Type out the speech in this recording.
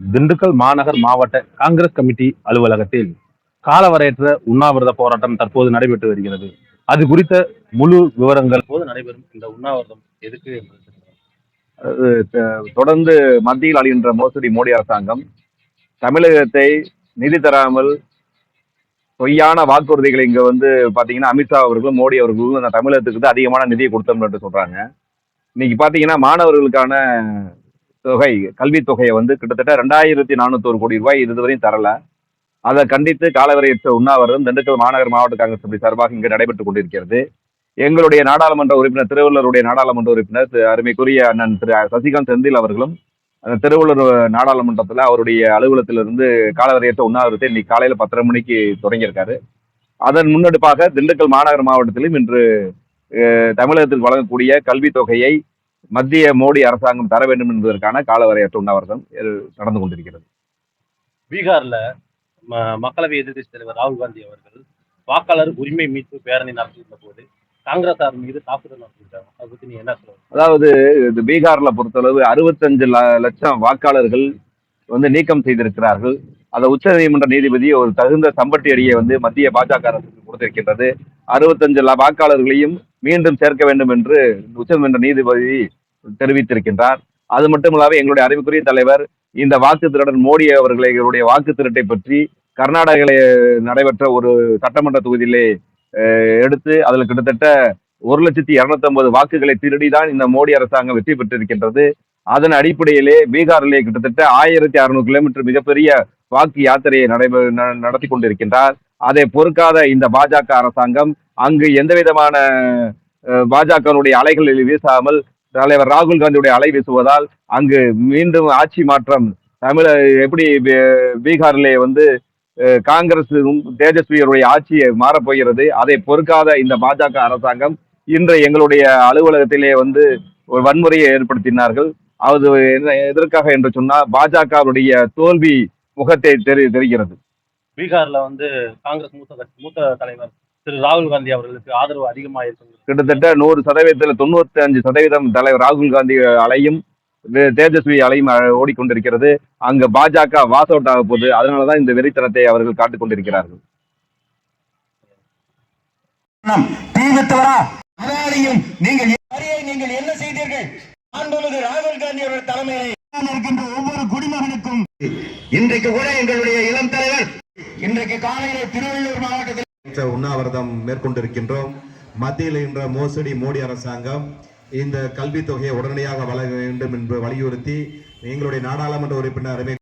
திண்டுக்கல் மாநகர் மாவட்ட காங்கிரஸ் கமிட்டி அலுவலகத்தில் காலவரையற்ற உண்ணாவிரத போராட்டம் தற்போது நடைபெற்று வருகிறது. அது குறித்த முழு விவரங்கள் போது நடைபெறும். இந்த உண்ணாவிரதம் எதுக்கு தொடர்ந்து மத்தியில் அழிகின்ற மோசடி மோடி அரசாங்கம் தமிழகத்தை நிதி தராமல் பொய்யான வாக்குறுதிகளை இங்க வந்து பாத்தீங்கன்னா அமித்ஷா அவர்களும் மோடி அவர்களும் அந்த தமிழகத்துக்கு தான் அதிகமான நிதியை கொடுத்தோம் சொல்றாங்க. இன்னைக்கு பாத்தீங்கன்னா மாணவர்களுக்கான தொகை கல்வித் தொகையை வந்து கிட்டத்தட்ட ரெண்டாயிரத்தி நானூத்தோரு கோடி ரூபாய் இதுவரையும் தரல. அதை கண்டித்து காலவரையற்ற உண்ணாவிரதம் திண்டுக்கல் மாநகர் மாவட்ட காங்கிரஸ் கமிட்டி சார்பாக இங்கு நடைபெற்றுக் கொண்டிருக்கிறது. எங்களுடைய நாடாளுமன்ற உறுப்பினர் திருவள்ளூருடைய நாடாளுமன்ற உறுப்பினர் அருமைக்குரிய அண்ணன் திரு சசிகாந்த் செந்தில் அவர்களும் அந்த திருவள்ளூர் நாடாளுமன்றத்தில் அவருடைய அலுவலகத்திலிருந்து காலவரையற்ற உண்ணாவிரத்தை இன்னைக்கு காலையில் பத்தரை மணிக்கு தொடங்கியிருக்காரு. அதன் முன்னெடுப்பாக திண்டுக்கல் மாநகர மாவட்டத்திலும் இன்று தமிழகத்தில் வழங்கக்கூடிய கல்வித் தொகையை மத்திய மோடி அரசாங்கம் தர வேண்டும் என்பதற்கான காலவரையற்ற உண்ணாவிரதம் நடந்து கொண்டிருக்கிறது. பீகார்ல மக்களவை எதிர்க்கட்சி தலைவர் ராகுல் காந்தி அவர்கள் வாக்காளர் உரிமை மீட்பு பேரணி நடத்தியிருந்த போது காங்கிரசார் மீது தாக்குதல் நடத்தியிருக்காங்க. அதை பத்தி நீங்க என்ன சொல்லுங்க அதாவது இது பீகார்ல பொறுத்தளவு அறுபத்தஞ்சு லட்சம் வாக்காளர்கள் வந்து நீக்கம் செய்திருக்கிறார்கள். அந்த உச்சநீதிமன்ற நீதிபதி ஒரு தகுந்த சம்பட்டி அடியை வந்து மத்திய பாஜக அரசுக்கு கொடுத்திருக்கின்றது. அறுபத்தஞ்சு வாக்காளர்களையும் மீண்டும் சேர்க்க வேண்டும் என்று உச்சநீதிமன்ற நீதிபதி தெரிவித்திருக்கின்றார். அது மட்டுமல்லாமல் எங்களுடைய அறிவுக்குரிய தலைவர் இந்த வாக்கு திருடன் மோடி அவர்களுடைய வாக்கு திருட்டை பற்றி கர்நாடகாவில் நடைபெற்ற ஒரு சட்டமன்ற தொகுதியிலே எடுத்து அதில் கிட்டத்தட்ட ஒரு லட்சத்தி இருநூத்தி ஐம்பது வாக்குகளை திருடிதான் இந்த மோடி அரசாங்கம் வெற்றி பெற்றிருக்கின்றது. அதன் அடிப்படையிலே பீகாரிலே கிட்டத்தட்ட ஆயிரத்தி அறுநூறு கிலோமீட்டர் மிகப்பெரிய வாக்கு யாத்திரையை நடைபெ நடத்தி கொண்டிருக்கின்றார். அதை பொறுக்காத இந்த பாஜக அரசாங்கம் அங்கு எந்த விதமான பாஜகனுடைய அலைகளில் வீசாமல் தலைவர் ராகுல் காந்தியுடைய அலை வீசுவதால் அங்கு மீண்டும் ஆட்சி மாற்றம். தமிழ எப்படி பீகாரிலே வந்து அஹ், தேஜஸ்வியருடைய ஆட்சியை மாறப்போகிறது அதை பொறுக்காத இந்த பாஜக அரசாங்கம் இன்று எங்களுடைய அலுவலகத்திலே வந்து ஒரு வன்முறையை ஏற்படுத்தினார்கள். அது எதற்காக என்று சொன்னால் பாஜகவுடைய தோல்வி முகத்தை தெரி தெரிகிறது. பீகார்ல வந்து காங்கிரஸ் மூத்த மூத்த தலைவர் திரு ராகுல் காந்தி அவர்களுக்கு ஆதரவு அதிகமாக இருக்கு கிட்டத்தட்ட நூறு சதவீதத்தில் தொண்ணூத்தி அஞ்சு சதவீதம் தலைவர் ராகுல் காந்தி அலையும் தேஜஸ்வி அலையும் ஓடிக்கொண்டிருக்கிறது. அங்கு பாஜக வாஸ் அவுட் ஆக போகுது. அதனாலதான் இந்த வெறித்தனத்தை அவர்கள் காட்டிக் கொண்டிருக்கிறார்கள் தீவித்தவரா அதாலையும் நீங்கள் வரியை நீங்கள் என்ன செய்தீர்கள்? மாண்புமிகு ராகுல் காந்தி அவர்கள் தலைமையில் இருக்கின்ற ஒவ்வொரு குடிமகனுக்கும் இன்றைக்கு கூட எங்களுடைய இளம் தலைவர் இன்றைக்கு காலையிலே திருவள்ளூர் மாவட்டத்தில் உண்ணாவிரதம் மேற்கொண்டிருக்கின்றோம். மத்தியில் என்ற மோசடி மோடி அரசாங்கம் இந்த கல்வித் தொகையை உடனடியாக வழங்க வேண்டும் என்று வலியுறுத்தி எங்களுடைய நாடாளுமன்ற உறுப்பினர்